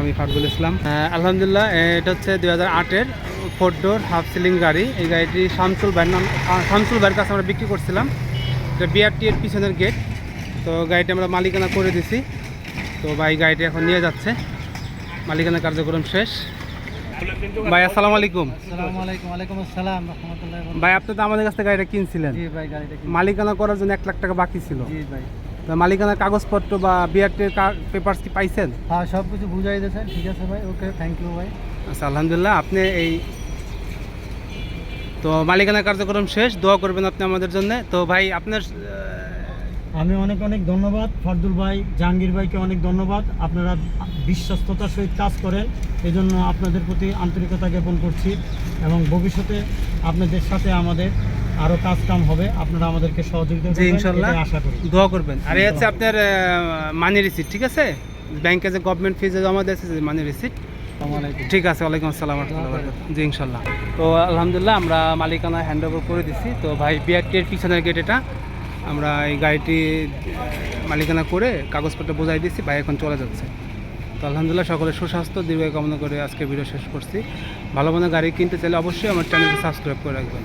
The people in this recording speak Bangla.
আমি ফারদুল ইসলাম। আলহামদুলিল্লাহ এটা হচ্ছে দুই হাজার আটের ফোর ডোর হাফ সিলিং গাড়ি। এই গাড়িটি শামসুল ভাইয়ের নাম শামসুল ভাইয়ের কাছে আমরা বিক্রি করছিলাম। এটা বিআরটি এর পিছনের গেট তো গাড়িটি আমরা মালিকানা করে দিছি। তো ভাই গাড়িটি এখন নিয়ে যাচ্ছে। মালিকানা কার্যক্রম শেষ। ভাই আসসালামু আলাইকুম। ভাই আপনি তো আমাদের কাছ থেকে গাড়িটা কিনছিলেন? জি ভাই গাড়িটা কি মালিকানা করার জন্য এক লাখ টাকা বাকি ছিল। ভাই। তো মালিকানার কাগজপত্র বা বিআরটির পেপারস কি পাইছেন? হ্যাঁ সব কিছু বুঝাই দিয়েছেন। ঠিক আছে ভাই ওকে থ্যাংক ইউ ভাই। আচ্ছা আলহামদুলিল্লাহ আপনি এই তো মালিকানা কার্যক্রম শেষ দোয়া করবেন আপনি আমাদের জন্য। তো ভাই আপনার আমি অনেক অনেক ধন্যবাদ। ফারদুল ভাই জাহাঙ্গীর ভাইকে অনেক ধন্যবাদ। আপনারা বিশ্বস্ততার সহিত কাজ করেন এই জন্য আপনাদের প্রতি আন্তরিকতা জ্ঞাপন করছি। এবং ভবিষ্যতে আপনাদের সাথে আমাদের আরও কাজ কাম হবে আপনারা আমাদেরকে সহযোগিতা করবেন ইনশাল্লাহ। এটাই আশা করি। দোয়া করবেন। আর এই হচ্ছে আপনার মানি রিসিট ঠিক আছে? ব্যাংকে যে গভর্নমেন্ট ফিজে জমা দিয়েছে যে মানি রিসিট ঠিক আছে ওয়ালাইকুম আসসালাম জি ইনশাল্লাহ। তো আলহামদুলিল্লাহ আমরা মালিকানা হ্যান্ড ওভার করে দিছি। তো ভাই বিআরটির পিছনের গেট এটা। আমরা এই গাড়িটি মালিকানা করে কাগজপত্র বোঝাই দিচ্ছি ভাই এখন চলে যাচ্ছে। তো আলহামদুলিল্লাহ সকলের সুস্বাস্থ্য দীর্ঘ কামনা করে আজকে ভিডিও শেষ করছি। ভালো মতো গাড়ি কিনতে চাইলে অবশ্যই আমার চ্যানেলটি সাবস্ক্রাইব করে রাখবেন।